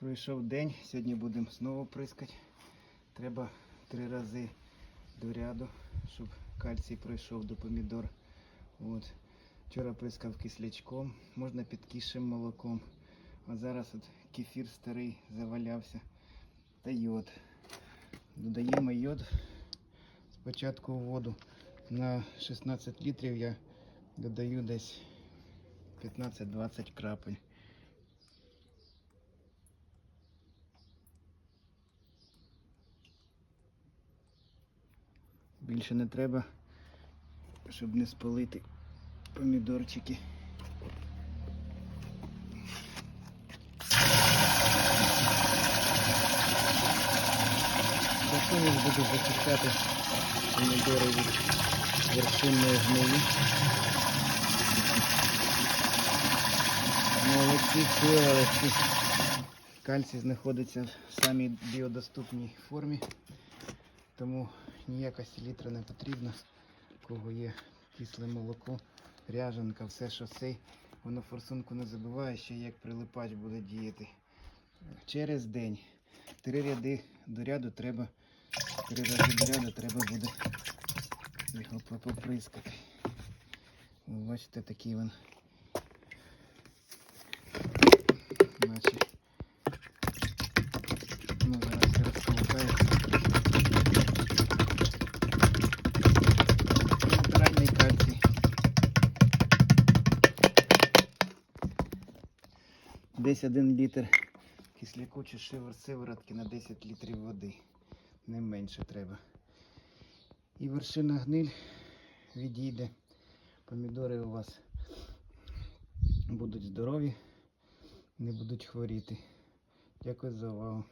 Пройшов день, сьогодні будемо знову прискати. Треба три рази до ряду, щоб кальцій пройшов до помідор. От. Вчора прискав кислячком, можна під кішим молоком. А зараз от кефір старий завалявся. Та йод. Додаємо йод спочатку у воду. На 16 літрів я додаю десь 15-20 крапель. Більше не треба, щоб не спалити помідорчики. Засунув буду захищати помідори від вершинної гнилі. Молодці, молодці. Кальцій знаходиться в самій біодоступній формі, тому ніяка селітра не потрібна. Кого є кисле молоко, ряженка, все що цей, воно форсунку не забиває, ще як прилипач буде діяти. Через день. Три ряди до ряду треба. Три рази до ряду треба буде його по- поприскати. Ви Бачите, такий він. Десь один літр кисляку чи шивер сиворотки на 10 літрів води. Не менше треба. І вершина гниль відійде. Помідори у вас будуть здорові, не будуть хворіти. Дякую за увагу.